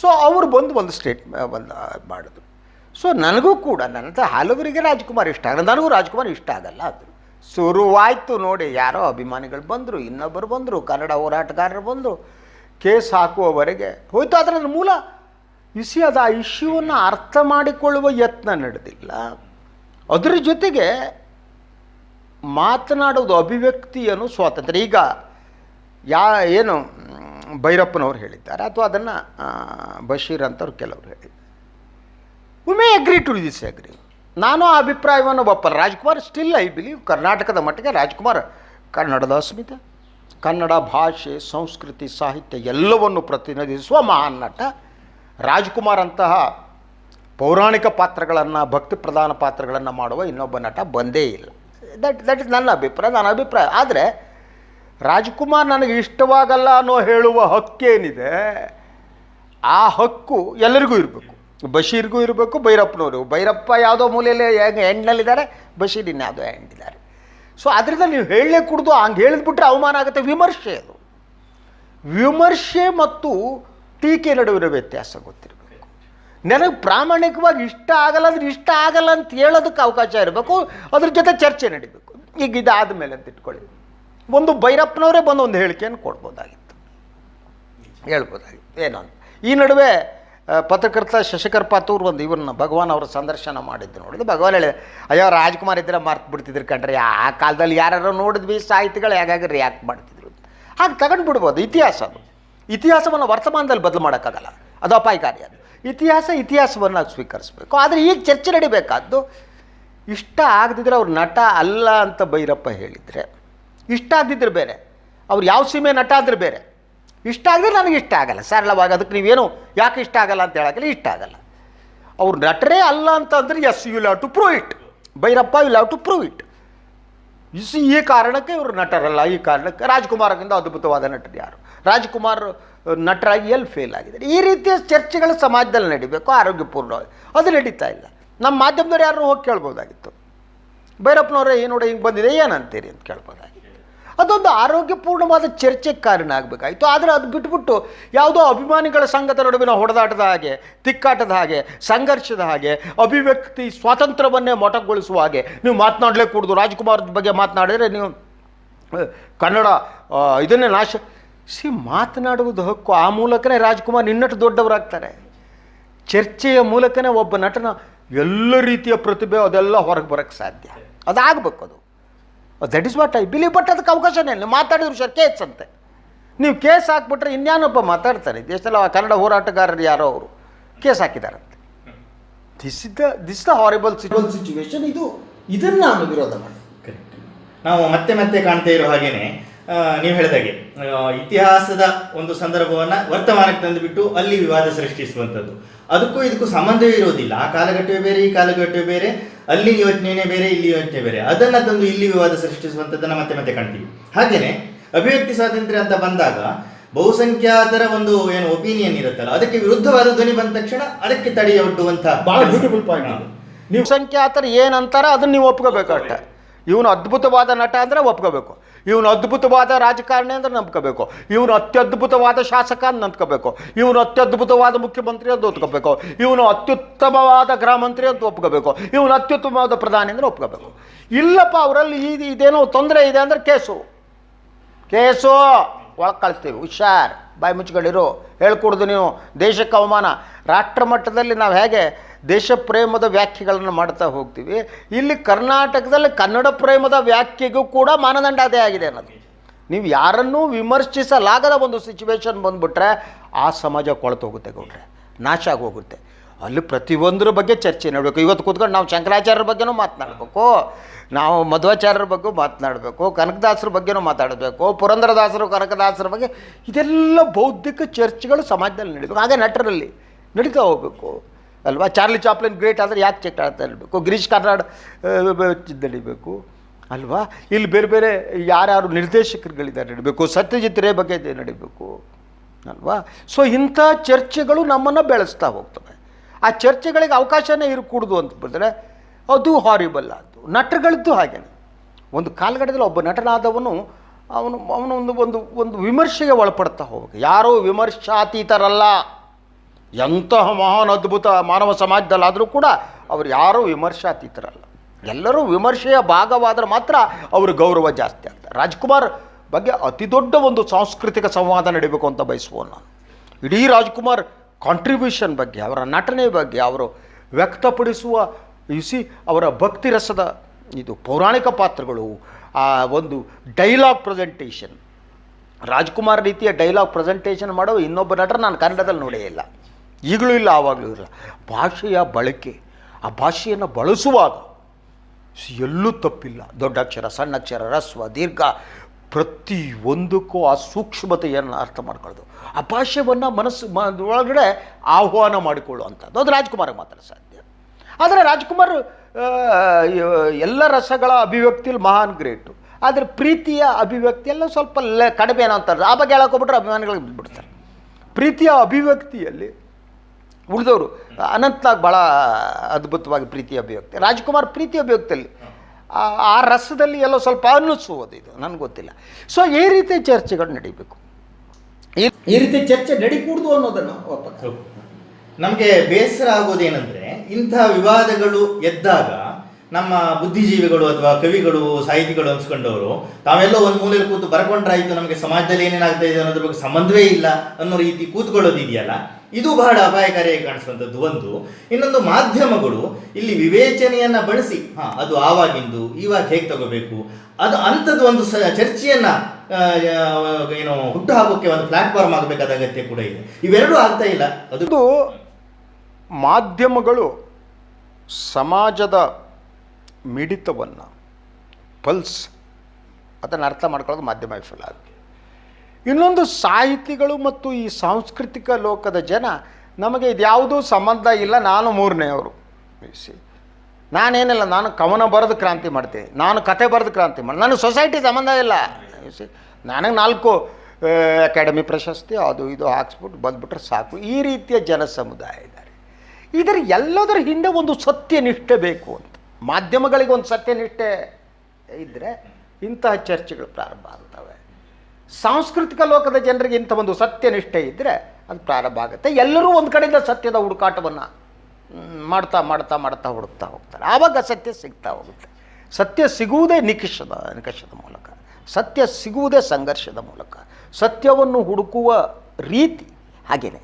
ಸೊ ಅವರು ಬಂದು ಒಂದು ಸ್ಟೇಟ್ ಒಂದು ಮಾಡಿದ್ರು. ಸೊ ನನಗೂ ಕೂಡ ನನ್ನಂಥ ಹಲವರಿಗೆ ರಾಜ್ಕುಮಾರ್ ಇಷ್ಟ ಆಗಲ್ಲ. ನನಗೂ ರಾಜ್ಕುಮಾರ್ ಇಷ್ಟ ಆಗಲ್ಲ ಅದು. ಶುರುವಾಯಿತು ನೋಡಿ ಯಾರೋ ಅಭಿಮಾನಿಗಳು ಬಂದರು, ಇನ್ನೊಬ್ಬರು ಬಂದರು, ಕನ್ನಡ ಹೋರಾಟಗಾರರು ಬಂದರು, ಕೇಸ್ ಹಾಕುವವರೆಗೆ ಹೋಯ್ತು. ಅದರ ಮೂಲ ಇಸಿ ಅದು ಆ ಇಶ್ಯೂವನ್ನು ಅರ್ಥ ಮಾಡಿಕೊಳ್ಳುವ ಯತ್ನ ನಡೆದಿಲ್ಲ. ಅದರ ಜೊತೆಗೆ ಮಾತನಾಡೋದು ಅಭಿವ್ಯಕ್ತಿಯನ್ನು ಸ್ವಾತಂತ್ರ್ಯ. ಈಗ ಯಾ ಏನು ಭೈರಪ್ಪನವರು ಹೇಳಿದ್ದಾರೆ, ಅಥವಾ ಅದನ್ನು ಬಶೀರ್ ಅಂತವ್ರು ಕೆಲವರು ಹೇಳಿದ್ದಾರೆ. May agree to this agri ನಾನು ಆ ಅಭಿಪ್ರಾಯವನ್ನು ಒಪ್ಪಲ್ಲ ರಾಜ್ಕುಮಾರ್ ಸ್ಟಿಲ್ ಐ ಬಿಲೀವ್ ಕರ್ನಾಟಕದ ಮಟ್ಟಿಗೆ ರಾಜ್ಕುಮಾರ್ ಕನ್ನಡದ ಅಸ್ಮಿತೆ ಕನ್ನಡ ಭಾಷೆ ಸಂಸ್ಕೃತಿ ಸಾಹಿತ್ಯ ಎಲ್ಲವನ್ನು ಪ್ರತಿನಿಧಿಸುವ ಮಹಾನ್ ನಟ ರಾಜ್ಕುಮಾರ್ ಅಂತಹ ಪೌರಾಣಿಕ ಪಾತ್ರಗಳನ್ನು ಭಕ್ತಿ ಪ್ರಧಾನ ಪಾತ್ರಗಳನ್ನು ಮಾಡುವ ಇನ್ನೊಬ್ಬ ನಟ ಬಂದೇ ಇಲ್ಲ ದಟ್ ದಟ್ ಇಸ್ ನನ್ನ ಅಭಿಪ್ರಾಯ ನನ್ನ ಅಭಿಪ್ರಾಯ ಆದರೆ ರಾಜ್ಕುಮಾರ್ ನನಗೆ ಇಷ್ಟವಾಗಲ್ಲ ಅನ್ನೋ ಹೇಳುವ ಹಕ್ಕೇನಿದೆ ಆ ಹಕ್ಕು ಎಲ್ಲರಿಗೂ ಇರಬೇಕು ಬಶೀರ್ಗೂ ಇರಬೇಕು, ಭೈರಪ್ಪನವರು. ಭೈರಪ್ಪ ಯಾವುದೋ ಮೂಲೆಯಲ್ಲಿ ಹೆಂಗೆ ಎಂಡ್ನಲ್ಲಿದ್ದಾರೆ ಬಶೀರ್ ಇನ್ಯಾವುದೋ ಎಂಡಿದ್ದಾರೆ ಸೊ ಅದರಿಂದ ನೀವು ಹೇಳಲೇ ಕುಡ್ದು ಹಂಗೆ ಹೇಳಿದ್ಬಿಟ್ರೆ ಅವಮಾನ ಆಗುತ್ತೆ. ವಿಮರ್ಶೆ ಅದು. ವಿಮರ್ಶೆ ಮತ್ತು ಟೀಕೆ ನಡುವಿನ ವ್ಯತ್ಯಾಸ ಗೊತ್ತಿರಬೇಕು. ನನಗೆ ಪ್ರಾಮಾಣಿಕವಾಗಿ ಇಷ್ಟ ಆಗಲ್ಲ ಅಂದ್ರೆ ಇಷ್ಟ ಆಗಲ್ಲ ಅಂತ ಹೇಳೋದಕ್ಕೆ ಅವಕಾಶ ಇರಬೇಕು. ಅದ್ರ ಜೊತೆ ಚರ್ಚೆ ನಡಿಬೇಕು. ಈಗ ಇದಾದ ಮೇಲೆ ಅಂತ ಇಟ್ಕೊಳ್ಳಿ. ಒಂದು ಭೈರಪ್ಪನವರೇ ಬಂದು ಒಂದು ಹೇಳಿಕೆಯನ್ನು ಕೊಡ್ಬೋದಾಗಿತ್ತು. ಹೇಳ್ಬೋದಾಗಿತ್ತು. ಏನು ಈ ನಡುವೆ ಪತ್ರಕರ್ತ ಶಶಿಕರ್ ಪಾತೂರ್ ಒಂದು ಇವ್ರನ್ನ ಭಗವಾನ್ ಅವರ ಸಂದರ್ಶನ ಮಾಡಿದ್ದು ನೋಡಿದ್ರು ಭಗವಾನ್ ಹೇಳಿದೆ ಅಯ್ಯೋ, ರಾಜ್ಕುಮಾರ್ ಇದ್ರೆ ಮರ್ತು ಬಿಡ್ತಿದ್ರು ಕಂಡ್ರೆ ಆ ಕಾಲದಲ್ಲಿ ಯಾರು ನೋಡಿದ್ವಿ, ಸಾಹಿತಿಗಳು ಹೇಗಾಗಿ ರಿಯಾಕ್ಟ್ ಮಾಡ್ತಿದ್ರು. ಹಾಗೆ ತಗೊಂಡು ಬಿಡ್ಬೋದು ಇತಿಹಾಸ ಅದು. ಇತಿಹಾಸವನ್ನು ವರ್ತಮಾನದಲ್ಲಿ ಬದಲು ಮಾಡೋಕ್ಕಾಗಲ್ಲ, ಅದು ಅಪಾಯಕಾರಿ ಅದು. ಇತಿಹಾಸ ಇತಿಹಾಸವನ್ನು ಸ್ವೀಕರಿಸಬೇಕು. ಆದರೆ ಈಗ ಚರ್ಚೆ ನಡಿಬೇಕಾದ್ದು, ಇಷ್ಟ ಆಗದಿದ್ರೆ ಅವ್ರು ನಟ ಅಲ್ಲ ಅಂತ ಭೈರಪ್ಪ ಹೇಳಿದರೆ, ಇಷ್ಟ ಆಗದಿದ್ರೆ ಬೇರೆ. ಅವ್ರು ಯಾವ ಸೀಮೆ ನಟ ಆದರೆ ಬೇರೆ. ಇಷ್ಟ ಆಗಿದ್ರೆ ನನಗೆ ಇಷ್ಟ ಆಗಲ್ಲ. ಸರಳವಾಗಿ ಅದಕ್ಕೆ ನೀವೇನು ಯಾಕೆ ಇಷ್ಟ ಆಗಲ್ಲ ಅಂತ ಹೇಳೋಕ್ಕಿಲ್ಲ, ಇಷ್ಟ ಆಗಲ್ಲ. ಅವ್ರು ನಟರೇ ಅಲ್ಲ ಅಂತಂದ್ರೆ yes you have to prove it Bhyrappa you have to prove it is ಈ ಕಾರಣಕ್ಕೆ ಇವರು ನಟರಲ್ಲ. ಈ ಕಾರಣಕ್ಕೆ ರಾಜ್ಕುಮಾರ್ಗಿಂತ ಅದ್ಭುತವಾದ ನಟರು ಯಾರು? ರಾಜ್ಕುಮಾರ್ ನಟರಾಗಿ ಎಲ್ಲಿ ಫೇಲ್ ಆಗಿದ್ದಾರೆ? ಈ ರೀತಿಯ ಚರ್ಚೆಗಳು ಸಮಾಜದಲ್ಲಿ ನಡಿಬೇಕು, ಆರೋಗ್ಯಪೂರ್ಣವಾಗಿ. ಅದು ನಡೀತಾ ಇಲ್ಲ. ನಮ್ಮ ಮಾಧ್ಯಮದವ್ರು ಯಾರು ಹೋಗಿ ಕೇಳ್ಬೋದಾಗಿತ್ತು. ಭೈರಪ್ಪನವರೇ ಏನು ನೋಡಿ, ಹಿಂಗೆ ಬಂದಿದೆ, ಏನಂತೀರಿ? ಅಂತ ಕೇಳ್ಬೋದಾಗಿತ್ತು. ಅದೊಂದು ಆರೋಗ್ಯಪೂರ್ಣವಾದ ಚರ್ಚೆಗೆ ಕಾರಣ ಆಗಬೇಕಾಯಿತು ಆದರೆ ಅದು ಬಿಟ್ಬಿಟ್ಟು ಯಾವುದೋ ಅಭಿಮಾನಿಗಳ ಸಂಘದ ನಡುವಿನ ಹೊಡೆದಾಟದ ಹಾಗೆ, ತಿಕ್ಕಾಟದ ಹಾಗೆ, ಸಂಘರ್ಷದ ಹಾಗೆ, ಅಭಿವ್ಯಕ್ತಿ ಸ್ವಾತಂತ್ರ್ಯವನ್ನೇ ಮೊಟಕಗೊಳಿಸುವ ಹಾಗೆ ನೀವು ಮಾತನಾಡಲೇ ಕೂಡದು. ರಾಜ್ಕುಮಾರ್ ಬಗ್ಗೆ ಮಾತನಾಡಿದರೆ ನೀವು ಕನ್ನಡ ಇದನ್ನೇ ನಾಶ, ಸಿ ಮಾತನಾಡುವುದು ಹಕ್ಕು. ಆ ಮೂಲಕನೇ ರಾಜ್ಕುಮಾರ್ ನಿನ್ನಟ್ಟು ದೊಡ್ಡವರಾಗ್ತಾರೆ. ಚರ್ಚೆಯ ಮೂಲಕನೇ ಒಬ್ಬ ನಟನ ಎಲ್ಲ ರೀತಿಯ ಪ್ರತಿಭೆ ಅದೆಲ್ಲ ಹೊರಗೆ ಬರೋಕ್ಕೆ ಸಾಧ್ಯ. ಅದಾಗಬೇಕು ಅದು. That is what I believe but ಅದಕ್ಕೆ ಅವಕಾಶನೇ ಇಲ್ಲ. ಮಾತಾಡಿದ್ರು ಸರ್ ಕೇಸ್ ಅಂತೆ. ನೀವು ಕೇಸ್ ಹಾಕ್ಬಿಟ್ರೆ ಇನ್ಯಾನೊಬ್ಬ ಮಾತಾಡ್ತಾರೆ. ದೇಶದಲ್ಲಿ ಆ ಕನ್ನಡ ಹೋರಾಟಗಾರರು ಯಾರೋ ಅವರು case ಹಾಕಿದಾರಂತೆ. This is the this the horrible situation ಇದು. ಇದನ್ನು ನಾನು ವಿರೋಧ ಮಾಡಿ. ನಾವು ಮತ್ತೆ ಮತ್ತೆ ಕಾಣ್ತಾ ಇರೋ ಹಾಗೇನೆ ನೀವು ಹೇಳಿದಾಗೆ ಇತಿಹಾಸದ ಒಂದು ಸಂದರ್ಭವನ್ನು ವರ್ತಮಾನಕ್ಕೆ ತಂದುಬಿಟ್ಟು ಅಲ್ಲಿ ವಿವಾದ ಸೃಷ್ಟಿಸುವಂಥದ್ದು. ಅದಕ್ಕೂ ಇದಕ್ಕೂ ಸಂಬಂಧವೇ ಇರೋದಿಲ್ಲ ಆ ಕಾಲಘಟ್ಟವೇ ಬೇರೆ ಈ ಕಾಲಘಟ್ಟವೇ ಬೇರೆ. ಅಲ್ಲಿ ಯೋಚನೆ ಬೇರೆ ಇಲ್ಲಿ ಯೋಚನೆ ಬೇರೆ. ಅದನ್ನ ತಂದು ಇಲ್ಲಿ ವಿವಾದ ಸೃಷ್ಟಿಸುವಂತದನ್ನ ಮತ್ತೆ ಮತ್ತೆ ಕಾಣ್ತೀವಿ. ಹಾಗೇನೆ ಅಭಿವ್ಯಕ್ತಿ ಸ್ವಾತಂತ್ರ್ಯ ಅಂತ ಬಂದಾಗ ಬಹುಸಂಖ್ಯಾತರ ಒಂದು ಏನು ಒಪಿನಿಯನ್ ಇರುತ್ತಲ್ಲ ಅದಕ್ಕೆ ವಿರುದ್ಧವಾದ ಧ್ವನಿ ಬಂದ ತಕ್ಷಣ ಅದಕ್ಕೆ ತಡೆಯೊಡ್ಡುವಂತ ಬಹಳ ಬ್ಯೂಟಿಫುಲ್ ಪಾಯಿಂಟ್ ನೀವು ಸಂಖ್ಯಾತರು ಏನಂತಾರ ಅದನ್ನ ನೀವು ಒಪ್ಕೋಬೇಕು ಅಷ್ಟೇ. ಇವನು ಅದ್ಭುತವಾದ ನಟ ಅಂದ್ರೆ ಒಪ್ಕೋಬೇಕು. ಇವನು ಅದ್ಭುತವಾದ ರಾಜಕಾರಣಿ ಅಂದ್ರೆ ನಂಬ್ಕೋಬೇಕು. ಇವನು ಅತ್ಯದ್ಭುತವಾದ ಶಾಸಕ ಅಂತ ನಂಬ್ಕೋಬೇಕು. ಇವನು ಅತ್ಯದ್ಭುತವಾದ ಮುಖ್ಯಮಂತ್ರಿ ಅಂತ ಒಪ್ಕೋಬೇಕು. ಇವನು ಅತ್ಯುತ್ತಮವಾದ ಗೃಹ ಮಂತ್ರಿ ಅಂತ ಒಪ್ಕೋಬೇಕು. ಇವನು ಅತ್ಯುತ್ತಮವಾದ ಪ್ರಧಾನಿ ಅಂದ್ರೆ ಒಪ್ಕೋಬೇಕು. ಇಲ್ಲಪ್ಪ, ಅವರಲ್ಲಿ ಇದು ಇದೇನೋ ತೊಂದರೆ ಇದೆ ಅಂದ್ರೆ ಕೇಸು. ಕೇಸು, ಒಳಗೆ ಕಳಿಸ್ತೀವಿ, ಹುಷಾರ್. ಬಾಯಿ ಮುಚ್ಚಿಕೊಂಡಿರು ಹೇಳ್ಕೊಡ್ದು ನೀವು ದೇಶಕ್ಕೆ ಅವಮಾನ. ರಾಷ್ಟ್ರ ಮಟ್ಟದಲ್ಲಿ ನಾವು ಹೇಗೆ ದೇಶ ಪ್ರೇಮದ ವ್ಯಾಖ್ಯೆಗಳನ್ನು ಮಾಡ್ತಾ ಹೋಗ್ತೀವಿ, ಇಲ್ಲಿ ಕರ್ನಾಟಕದಲ್ಲಿ ಕನ್ನಡ ಪ್ರೇಮದ ವ್ಯಾಖ್ಯೆಗೂ ಕೂಡ ಮಾನದಂಡ ಅದೇ ಆಗಿದೆ ಅನ್ನೋದು. ನೀವು ಯಾರನ್ನೂ ವಿಮರ್ಶಿಸಲಾಗದ ಒಂದು ಸಿಚುವೇಶನ್ ಬಂದುಬಿಟ್ರೆ ಆ ಸಮಾಜ ಕೊಳತು ಹೋಗುತ್ತೆ ಗೌಡ್ರೆ. ನಾಶ ಆಗೋಗುತ್ತೆ. ಅಲ್ಲಿ ಪ್ರತಿಯೊಂದ್ರ ಬಗ್ಗೆ ಚರ್ಚೆ ನಡಬೇಕು. ಇವತ್ತು ಕೂತ್ಕೊಂಡು ನಾವು ಶಂಕರಾಚಾರ್ಯರ ಬಗ್ಗೆನೂ ಮಾತನಾಡಬೇಕು. ನಾವು ಮಧ್ವಾಚಾರ್ಯರ ಬಗ್ಗೆ ಮಾತನಾಡಬೇಕು. ಕನಕದಾಸರ ಬಗ್ಗೆನೂ ಮಾತಾಡಬೇಕು. ಪುರಂದರದಾಸರು, ಕನಕದಾಸರ ಬಗ್ಗೆ ಇದೆಲ್ಲ ಬೌದ್ಧಿಕ ಚರ್ಚೆಗಳು ಸಮಾಜದಲ್ಲಿ ನಡೀಬೇಕು. ಹಾಗೆ ನಟರಲ್ಲಿ ನಡೀತಾ ಹೋಗಬೇಕು. ಅಲ್ವಾ? ಚಾರ್ಲಿ ಚಾಪ್ಲಿನ್ ಗ್ರೇಟ್ ಆದರೆ ಯಾಕೆ ಚೆಕ್ ಆಗ್ತಾ ಇರಬೇಕು? ಗಿರೀಶ್ ಕಾರ್ನಾಡ್ ನಡಿಬೇಕು. ಅಲ್ವಾ? ಇಲ್ಲಿ ಬೇರೆ ಬೇರೆ ಯಾರ್ಯಾರು ನಿರ್ದೇಶಕರುಗಳಿದ್ದಾರೆ ನಡಿಬೇಕು. ಸತ್ಯಜಿತ್ ರೇ ಬಗ್ಗೆ ನಡಿಬೇಕು. ಅಲ್ವಾ? ಸೊ ಇಂಥ ಚರ್ಚೆಗಳು ನಮ್ಮನ್ನು ಬೆಳೆಸ್ತಾ ಹೋಗ್ತವೆ. ಆ ಚರ್ಚೆಗಳಿಗೆ ಅವಕಾಶನೇ ಇರಕೂಡ್ದು ಅಂತ ಬಂದರೆ ಅದು ಹಾರಿಬಲ್ ಅದು ನಟರುಗಳದ್ದು ಹಾಗೇನೆ. ಒಂದು ಕಾಲಘಟ್ಟದಲ್ಲಿ ಒಬ್ಬ ನಟನಾದವನು ಅವನು ಅವನು ಒಂದು ಒಂದು ಒಂದು ವಿಮರ್ಶೆಗೆ ಒಳಪಡ್ತಾ ಹೋಗಬೇಕು. ಯಾರೋ ವಿಮರ್ಶಾತೀತರಲ್ಲ. ಎಂತಹ ಮಹಾನ್ ಅದ್ಭುತ ಮಾನವ ಸಮಾಜದಲ್ಲಾದರೂ ಕೂಡ ಅವರು ಯಾರೂ ವಿಮರ್ಶಾತೀತರಲ್ಲ. ಎಲ್ಲರೂ ವಿಮರ್ಶೆಯ ಭಾಗವಾದರೆ ಮಾತ್ರ ಅವ್ರ ಗೌರವ ಜಾಸ್ತಿ ಆಗ್ತದೆ ರಾಜ್ಕುಮಾರ್ ಬಗ್ಗೆ ಅತಿ ದೊಡ್ಡ ಒಂದು ಸಾಂಸ್ಕೃತಿಕ ಸಂವಾದ ನಡೀಬೇಕು ಅಂತ ಬಯಸುವ ನಾನು. ಇಡೀ ರಾಜ್ಕುಮಾರ್ ಕಾಂಟ್ರಿಬ್ಯೂಷನ್ ಬಗ್ಗೆ, ಅವರ ನಟನೆ ಬಗ್ಗೆ, ಅವರು ವ್ಯಕ್ತಪಡಿಸುವ ಇಸಿ ಅವರ ಭಕ್ತಿ ರಸದ ಇದು ಪೌರಾಣಿಕ ಪಾತ್ರಗಳು, ಆ ಒಂದು ಡೈಲಾಗ್ ಪ್ರೆಸೆಂಟೇಷನ್ ರಾಜ್ಕುಮಾರ್ ರೀತಿಯ ಡೈಲಾಗ್ ಪ್ರೆಸೆಂಟೇಷನ್ ಮಾಡೋ ಇನ್ನೊಬ್ಬ ನಟರು ನಾನು ಕನ್ನಡದಲ್ಲಿ ನೋಡೇ ಇಲ್ಲ. ಈಗಲೂ ಇಲ್ಲ, ಆವಾಗಲೂ ಇಲ್ಲ. ಭಾಷೆಯ ಬಳಕೆ, ಆ ಭಾಷೆಯನ್ನು ಬಳಸುವಾಗ ಎಲ್ಲೂ ತಪ್ಪಿಲ್ಲ. ದೊಡ್ಡ ಅಕ್ಷರ, ಸಣ್ಣ ಅಕ್ಷರ, ರಸ್ವ, ದೀರ್ಘ ಪ್ರತಿ ಒಂದಕ್ಕೂ ಆ ಸೂಕ್ಷ್ಮತೆಯನ್ನು ಅರ್ಥ ಮಾಡ್ಕೊಳ್ಳೋದು. ಭಾಷೆಯನ್ನು ಮನಸ್ಸು ಮ, ಒಳಗಡೆ ಆಹ್ವಾನ ಮಾಡಿಕೊಳ್ಳುವಂಥದ್ದು. ಅದು ರಾಜ್ಕುಮಾರ್ಗೆ ಮಾತ್ರ ಸಾಧ್ಯ. ಆದರೆ ರಾಜ್ಕುಮಾರ್ ಎಲ್ಲ ರಸಗಳ ಅಭಿವ್ಯಕ್ತಿಯಲ್ಲಿ ಮಹಾನ್ ಗ್ರೇಟು. ಆದರೆ ಪ್ರೀತಿಯ ಅಭಿವ್ಯಕ್ತಿಯೆಲ್ಲ ಸ್ವಲ್ಪ ಲೆ, ಕಡಿಮೆ ಏನೋ ಅಂತಾರೆ. ಆ ಬಗ್ಗೆ ಹೇಳಕ್ಕೋಗ್ಬಿಟ್ರೆ ಅಭಿಮಾನಿಗಳಿಗೆ ಬಿಟ್ಬಿಡ್ತಾರೆ. ಪ್ರೀತಿಯ ಅಭಿವ್ಯಕ್ತಿಯಲ್ಲಿ ಉಳಿದವರು ಅನಂತನಾಗ್ ಭಾಳ ಅದ್ಭುತವಾಗಿ ಪ್ರೀತಿ ಅಭಿವ್ಯಕ್ತಿ. ರಾಜ್ಕುಮಾರ್ ಪ್ರೀತಿ ಅಭಿವ್ಯಕ್ತಿಯಲ್ಲಿ ಆ- ಆ ರಸದಲ್ಲಿ ಎಲ್ಲೋ ಸ್ವಲ್ಪ ಅನ್ನಿಸುವುದು ಇದು ನನಗೆ ಗೊತ್ತಿಲ್ಲ. ಸೊ ಈ ರೀತಿ ಚರ್ಚೆಗಳು ನಡೀಬೇಕು. ಈ ರೀತಿ ಚರ್ಚೆ ನಡೀಕೂಡ್ದು ಅನ್ನೋದನ್ನು ನಮಗೆ ಬೇಸರ ಏನಂದ್ರೆ ಇಂಥ ವಿವಾದಗಳು ಎದ್ದಾಗ ನಮ್ಮ ಬುದ್ಧಿಜೀವಿಗಳು ಅಥವಾ ಕವಿಗಳು ಸಾಹಿತಿಗಳು ಅನ್ಸ್ಕೊಂಡವರು ತಾವೆಲ್ಲ ಒಂದು ಮೂಲೆಯಲ್ಲಿ ಕೂತು ಬರ್ಕೊಂಡ್ರಾಯ್ತು ನಮಗೆ ಸಮಾಜದಲ್ಲಿ ಏನೇನಾಗ್ತಾ ಇದೆ ಅನ್ನೋದ್ರ ಬಗ್ಗೆ ಸಂಬಂಧವೇ ಇಲ್ಲ ಅನ್ನೋ ರೀತಿ ಕೂತ್ಕೊಳ್ಳೋದು ಇದೆಯಲ್ಲ ಇದು ಬಹಳ ಅಪಾಯಕಾರಿಯಾಗಿ ಕಾಣಿಸುವಂಥದ್ದು ಒಂದು. ಇನ್ನೊಂದು ಮಾಧ್ಯಮಗಳು ಇಲ್ಲಿ ವಿವೇಚನೆಯನ್ನ ಬಳಸಿ, ಹಾ, ಅದು ಆವಾಗಿಂದು, ಇವಾಗ ಹೇಗೆ ತಗೋಬೇಕು, ಅದು ಅಂಥದ್ದು ಒಂದು ಸ ಏನು ಹುಟ್ಟು ಒಂದು ಪ್ಲಾಟ್ಫಾರ್ಮ್ ಆಗಬೇಕಾದ ಅಗತ್ಯ ಕೂಡ ಇದೆ. ಇವೆರಡೂ ಆಗ್ತಾ ಇಲ್ಲ. ಅದು ಮಾಧ್ಯಮಗಳು ಸಮಾಜದ ಮಿಡಿತವನ್ನು ಪಲ್ಸ್ ಅದನ್ನು ಅರ್ಥ ಮಾಡ್ಕೊಳ್ಳೋದು ಮಾಧ್ಯಮ ವಿಫಲ ಆಗುತ್ತೆ ಇನ್ನೊಂದು ಸಾಹಿತಿಗಳು ಮತ್ತು ಈ ಸಾಂಸ್ಕೃತಿಕ ಲೋಕದ ಜನ ನಮಗೆ ಇದ್ಯಾವುದೂ ಸಂಬಂಧ ಇಲ್ಲ. ನಾನು ಮೂರನೆಯವರು ಸಿ ನಾನೇನಿಲ್ಲ, ನಾನು ಕವನ ಬರೆದು ಕ್ರಾಂತಿ ಮಾಡ್ತೀನಿ ನಾನು ಕತೆ ಬರೆದು ಕ್ರಾಂತಿ ಮಾಡಿ, ನನಗೆ ಸೊಸೈಟಿ ಸಂಬಂಧ ಇಲ್ಲ. ಸಿ ನನಗೆ ನಾಲ್ಕು ಅಕಾಡೆಮಿ ಪ್ರಶಸ್ತಿ, ಅದು ಇದು ಹಾಕ್ಸ್ಬಿಟ್ಟು ಬಂದ್ಬಿಟ್ರೆ ಸಾಕು. ಈ ರೀತಿಯ ಜನ ಸಮುದಾಯ ಇದ್ದಾರೆ. ಇದರ ಎಲ್ಲದರ ಹಿಂದೆ ಒಂದು ಸತ್ಯನಿಷ್ಠೆ ಬೇಕು ಅಂತ. ಮಾಧ್ಯಮಗಳಿಗೆ ಒಂದು ಸತ್ಯನಿಷ್ಠೆ ಇದ್ದರೆ ಇಂತಹ ಚರ್ಚೆಗಳು ಪ್ರಾರಂಭ ಆಗ್ತವೆ. ಸಾಂಸ್ಕೃತಿಕ ಲೋಕದ ಜನರಿಗೆ ಇಂಥ ಒಂದು ಸತ್ಯನಿಷ್ಠೆ ಇದ್ದರೆ ಅದು ಪ್ರಾರಂಭ ಆಗುತ್ತೆ. ಎಲ್ಲರೂ ಒಂದು ಕಡೆಯಿಂದ ಸತ್ಯದ ಹುಡುಕಾಟವನ್ನು ಮಾಡ್ತಾ ಮಾಡ್ತಾ ಮಾಡ್ತಾ ಹುಡುಕ್ತಾ ಹೋಗ್ತಾರೆ. ಆವಾಗ ಸತ್ಯ ಸಿಗ್ತಾ ಹೋಗುತ್ತೆ. ಸತ್ಯ ಸಿಗುವುದೇ ನಿಕಷದ ನಿಕಷದ ಮೂಲಕ. ಸತ್ಯ ಸಿಗುವುದೇ ಸಂಘರ್ಷದ ಮೂಲಕ. ಸತ್ಯವನ್ನು ಹುಡುಕುವ ರೀತಿ ಹಾಗೆಯೇ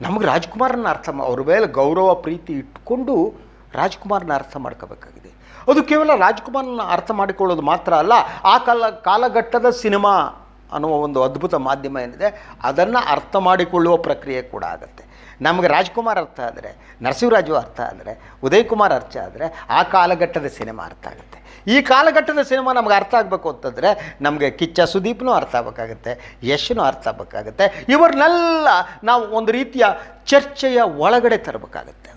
ನಮಗೆ ರಾಜ್ಕುಮಾರನ ಅರ್ಥ ಅವ್ರ ಮೇಲೆ ಗೌರವ, ಪ್ರೀತಿ ಇಟ್ಕೊಂಡು ರಾಜ್ಕುಮಾರನ ಅರ್ಥ ಮಾಡ್ಕೋಬೇಕಾಗಿದೆ. ಅದು ಕೇವಲ ರಾಜ್ಕುಮಾರನ ಅರ್ಥ ಮಾಡಿಕೊಳ್ಳೋದು ಮಾತ್ರ ಅಲ್ಲ, ಆ ಕಾಲ, ಕಾಲಘಟ್ಟದ ಸಿನಿಮಾ ಅನ್ನುವ ಒಂದು ಅದ್ಭುತ ಮಾಧ್ಯಮ ಏನಿದೆ, ಅದನ್ನು ಅರ್ಥ ಮಾಡಿಕೊಳ್ಳುವ ಪ್ರಕ್ರಿಯೆ ಕೂಡ ಆಗುತ್ತೆ. ನಮಗೆ ರಾಜ್ಕುಮಾರ್ ಅರ್ಥ ಆದರೆ, ನರಸಿಂಹರಾಜು ಅರ್ಥ ಆದರೆ ಉದಯ್ ಕುಮಾರ್ ಅರ್ಥ ಆದರೆ, ಆ ಕಾಲಘಟ್ಟದ ಸಿನಿಮಾ ಅರ್ಥ ಆಗುತ್ತೆ. ಈ ಕಾಲಘಟ್ಟದ ಸಿನಿಮಾ ನಮ್ಗೆ ಅರ್ಥ ಆಗಬೇಕು ಅಂತಂದರೆ, ನಮಗೆ ಕಿಚ್ಚ ಸುದೀಪ್ನೂ ಅರ್ಥ ಆಗಬೇಕಾಗುತ್ತೆ, ಯಶ್ನೂ ಅರ್ಥ ಆಗಬೇಕಾಗುತ್ತೆ. ಇವ್ರನ್ನೆಲ್ಲ ನಾವು ಒಂದು ರೀತಿಯ ಚರ್ಚೆಯ ಒಳಗಡೆ ತರಬೇಕಾಗತ್ತೆ.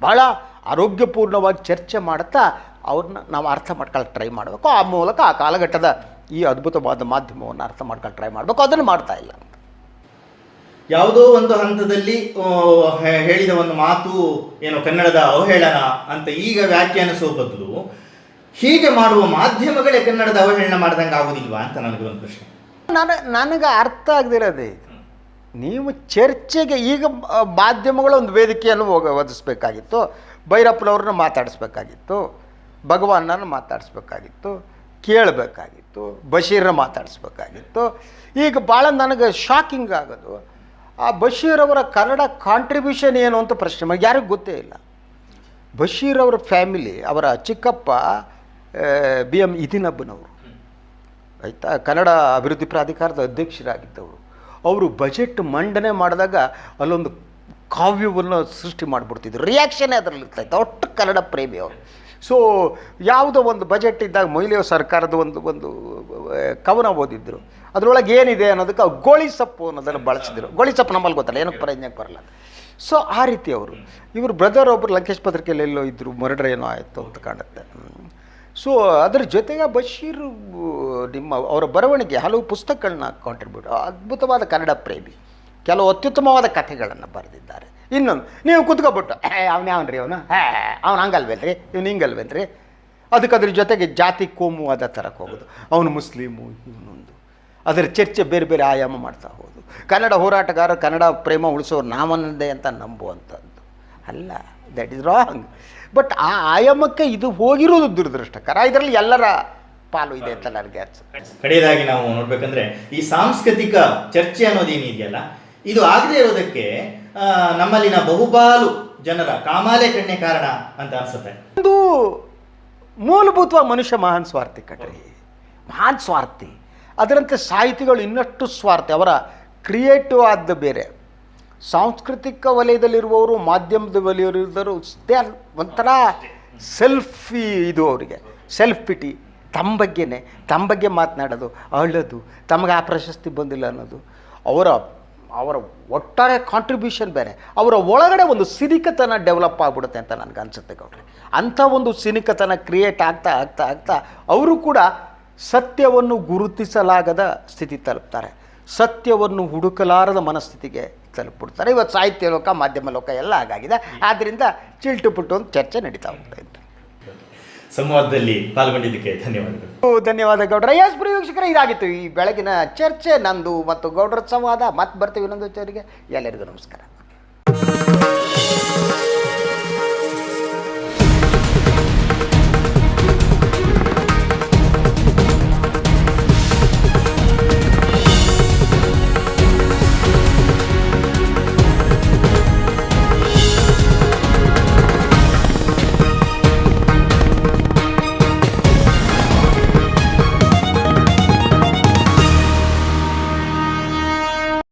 ಭಾಳ ಆರೋಗ್ಯಪೂರ್ಣವಾಗಿ ಚರ್ಚೆ ಮಾಡ್ತಾ ಅವ್ರನ್ನ ನಾವು ಅರ್ಥ ಮಾಡ್ಕೊಳ್ಳೋಕೆ ಟ್ರೈ ಮಾಡಬೇಕು. ಆ ಮೂಲಕ ಆ ಕಾಲಘಟ್ಟದ ಈ ಅದ್ಭುತವಾದ ಮಾಧ್ಯಮವನ್ನು ಅರ್ಥ ಮಾಡ್ಕೊಂಡು ಟ್ರೈ ಮಾಡಬೇಕು. ಅದನ್ನು ಮಾಡ್ತಾ ಇಲ್ಲ ಯಾವುದೋ ಒಂದು ಹಂತದಲ್ಲಿ ಹೇಳಿದ ಒಂದು ಮಾತು ಏನು ಕನ್ನಡದ ಅವಹೇಳನ ಅಂತ ಈಗ ವ್ಯಾಖ್ಯಾನಿಸುವ ಬದಲು ಹೀಗೆ ಮಾಡುವ ಮಾಧ್ಯಮಗಳೇ ಕನ್ನಡದ ಅವಹೇಳನ ಮಾಡ್ದಂಗೆ ಆಗೋದಿಲ್ವಾ ಅಂತ ನನಗೆ ಒಂದು ಪ್ರಶ್ನೆ. ನಾನು ನನಗೆ ಅರ್ಥ ಆಗದಿರೋದೇ ನೀವು ಚರ್ಚೆಗೆ ಈಗ ಮಾಧ್ಯಮಗಳ ಮಾಧ್ಯಮಗಳು ಒಂದು ವೇದಿಕೆಯನ್ನು ಹೋಗ ಒದಗಿಸ್ಬೇಕಾಗಿತ್ತು ಭೈರಪ್ಪನವ್ರನ್ನ ಮಾತಾಡಿಸ್ಬೇಕಾಗಿತ್ತು. ಭಗವಾನನ್ನು ಮಾತಾಡಿಸ್ಬೇಕಾಗಿತ್ತು. ಕೇಳಬೇಕಾಗಿತ್ತು, ಬಶೀರ್ನ ಮಾತಾಡಿಸ್ಬೇಕಾಗಿತ್ತು. ಈಗ ಭಾಳ ನನಗೆ ಶಾಕಿಂಗ್ ಆಗೋದು, ಆ ಬಶೀರ್ ಅವರ ಕನ್ನಡ ಕಾಂಟ್ರಿಬ್ಯೂಷನ್ ಏನು ಅಂತ ಪ್ರಶ್ನೆ ಯಾರಿಗೂ ಗೊತ್ತೇ ಇಲ್ಲ. ಬಶೀರ್ ಅವರ ಫ್ಯಾಮಿಲಿ ಅವರ ಚಿಕ್ಕಪ್ಪ ಬಿ ಎಂ ಇದಿನಬ್ಬನವರು ಆಯಿತಾ? ಕನ್ನಡ ಅಭಿವೃದ್ಧಿ ಪ್ರಾಧಿಕಾರದ ಅಧ್ಯಕ್ಷರಾಗಿದ್ದವರು. ಅವರು ಬಜೆಟ್ ಮಂಡನೆ ಮಾಡಿದಾಗ ಅಲ್ಲೊಂದು ಕಾವ್ಯವನ್ನು ಸೃಷ್ಟಿ ಮಾಡಿಬಿಡ್ತಿದ್ರು. ರಿಯಾಕ್ಷನ್ ಅದರಲ್ಲಿ ಇರ್ತಾಯಿತ್ತು ಒಟ್ಟು ಕನ್ನಡ ಪ್ರೇಮಿ ಅವರು ಸೊ ಯಾವುದೋ ಒಂದು ಬಜೆಟ್ ಇದ್ದಾಗ ಮೊಯ್ಲಿಯೋ ಸರ್ಕಾರದ ಒಂದು ಒಂದು ಕವನ ಓದಿದ್ರು. ಅದರೊಳಗೆ ಏನಿದೆ ಅನ್ನೋದಕ್ಕೆ ಅವ್ರು ಗೋಳಿ ಸೊಪ್ಪು ಅನ್ನೋದನ್ನು ಬಳಸಿದ್ರು. ಗೋಳಿ ಸೊಪ್ಪು ನಮ್ಮಲ್ಲಿ ಗೊತ್ತಲ್ಲ ಏನಕ್ಕೆ ಪ್ರಯೋಜನಕ್ಕೆ ಬರಲ್ಲ ಸೊ ಆ ರೀತಿ ಅವರು. ಇವರು ಬ್ರದರ್ ಒಬ್ಬರು ಲಂಕೇಶ್ ಪತ್ರಿಕೆಯಲ್ಲಿ ಎಲ್ಲೋ ಇದ್ದರು ಮರ್ಡರ್ ಏನೋ ಆಯಿತು ಅಂತ ಕಾಣುತ್ತೆ. ಸೊ ಅದರ ಜೊತೆಗೆ ಬಶೀರ್, ನಿಮ್ಮ, ಅವರ ಬರವಣಿಗೆ, ಹಲವು ಪುಸ್ತಕಗಳನ್ನ ಕಾಂಟ್ರಿಬ್ಯೂಟ್ ಅದ್ಭುತವಾದ ಕನ್ನಡ ಪ್ರೇಮಿ. ಕೆಲವು ಅತ್ಯುತ್ತಮವಾದ ಕಥೆಗಳನ್ನು ಬರೆದಿದ್ದಾರೆ. ಇನ್ನೊಂದು ನೀವು ಕುತ್ಕೊಬಿಟ್ಟು ಏ ಅವನು ರೀ ಅವನು? ಹೇ ಅವ್ನು ಹಂಗಲ್ವೇನ್ರಿ? ಇವ್ನು ಹಿಂಗಲ್ವೇನ್ರಿ? ಅದಕ್ಕೆ ಅದ್ರ ಜೊತೆಗೆ ಜಾತಿ ಕೋಮುವಾದ ಥರಕ್ಕೆ ಹೋಗೋದು. ಅವನು ಮುಸ್ಲಿಮು ಇವನೊಂದು. ಅದರ ಚರ್ಚೆ ಬೇರೆ ಬೇರೆ ಆಯಾಮ ಮಾಡ್ತಾ ಹೋಗೋದು ಕನ್ನಡ ಹೋರಾಟಗಾರ ಕನ್ನಡ ಪ್ರೇಮ ಉಳಿಸೋರು ನಾವನ್ನದೇ ಅಂತ ನಂಬುವಂಥದ್ದು. ಅಲ್ಲ ದಟ್ ಇಸ್ ರಾಂಗ್ ಬಟ್ ಆ ಆಯಾಮಕ್ಕೆ ಇದು ಹೋಗಿರೋದು ದುರದೃಷ್ಟಕರ. ಇದರಲ್ಲಿ ಎಲ್ಲರ ಪಾಲು ಇದೆ ಅಂತ ನನಗೆ ಅನ್ಸುತ್ತೆ. ಕಡೆಯದಾಗಿ ನಾವು ನೋಡ್ಬೇಕಂದ್ರೆ ಈ ಸಾಂಸ್ಕೃತಿಕ ಚರ್ಚೆ ಅನ್ನೋದೇನಿದೆಯಲ್ಲ ಇದು ಆಗದೆ ಇರೋದಕ್ಕೆ ನಮ್ಮಲ್ಲಿನ ಬಹುಪಾಲು ಜನರ ಕಾಮಾಲೆ ಕಣ್ಣೆ ಕಾರಣ ಅಂತ ಅನ್ಸುತ್ತೆ. ಒಂದು ಮೂಲಭೂತವಾಗಿ ಮನುಷ್ಯ ಮಹಾನ್ ಸ್ವಾರ್ಥಿ ಕಟ್ರಿ ಮಹಾನ್ ಸ್ವಾರ್ಥಿ. ಅದರಂತೆ ಸಾಹಿತಿಗಳು ಇನ್ನಷ್ಟು ಸ್ವಾರ್ಥಿ. ಅವರ ಕ್ರಿಯೇಟಿವ್ ಆದ ಬೇರೆ. ಸಾಂಸ್ಕೃತಿಕ ವಲಯದಲ್ಲಿರುವವರು, ಮಾಧ್ಯಮದ ವಲಯದಲ್ಲಿರುವರು ಒಂಥರ ಸೆಲ್ಫಿ ಇದು ಅವರಿಗೆ. ಸೆಲ್ಫ್ ಪಿಟಿ ತಮ್ಮ ಬಗ್ಗೆನೇ, ತಮ್ಮ ಬಗ್ಗೆ ಮಾತನಾಡೋದು, ಅಳೋದು, ತಮಗೆ ಆ ಪ್ರಶಸ್ತಿ ಬಂದಿಲ್ಲ ಅನ್ನೋದು. ಅವರ ಅವರ ಒಟ್ಟಾರೆ ಕಾಂಟ್ರಿಬ್ಯೂಷನ್ ಬೇರೆ. ಅವರ ಒಳಗಡೆ ಒಂದು ಸಿನಿಕತನ ಡೆವಲಪ್ ಆಗ್ಬಿಡುತ್ತೆ ಅಂತ ನನಗೆ ಅನ್ಸುತ್ತೆ ಗೌಡ್ರೆ. ಅಂಥ ಒಂದು ಸಿನಿಕತನ ಕ್ರಿಯೇಟ್ ಆಗ್ತಾ ಆಗ್ತಾ ಆಗ್ತಾ ಅವರು ಕೂಡ ಸತ್ಯವನ್ನು ಗುರುತಿಸಲಾಗದ ಸ್ಥಿತಿ ತಲುಪ್ತಾರೆ. ಸತ್ಯವನ್ನು ಹುಡುಕಲಾರದ ಮನಸ್ಥಿತಿಗೆ ತಲುಪಿಬಿಡ್ತಾರೆ. ಇವತ್ತು ಸಾಹಿತ್ಯ ಲೋಕ ಮಾಧ್ಯಮ ಲೋಕ ಎಲ್ಲ ಹಾಗಾಗಿದೆ. ಆದ್ದರಿಂದ ಚಿಲ್ಟು ಪುಟ್ಟು ಒಂದು ಚರ್ಚೆ ನಡೀತಾ ಹೋಗ್ತಾ ಇತ್ತು. ಸಂವಾದದಲ್ಲಿ ಪಾಲ್ಗೊಂಡಿದ್ದಕ್ಕೆ ಧನ್ಯವಾದಗಳು. ಧನ್ಯವಾದ ಗೌಡ್ರ. ಎಸ್ ವೀಕ್ಷಕರೇ ಇದಾಗಿತ್ತು ಈ ಬೆಳಗಿನ ಚರ್ಚೆ. ನಂದು ಮತ್ತು ಗೌಡ್ರ ಸಂವಾದ. ಮತ್ತೆ ಬರ್ತೀವಿ ಇನ್ನೊಂದು ಚರ್ಚೆಗೆ. ಎಲ್ಲರಿಗೂ ನಮಸ್ಕಾರ.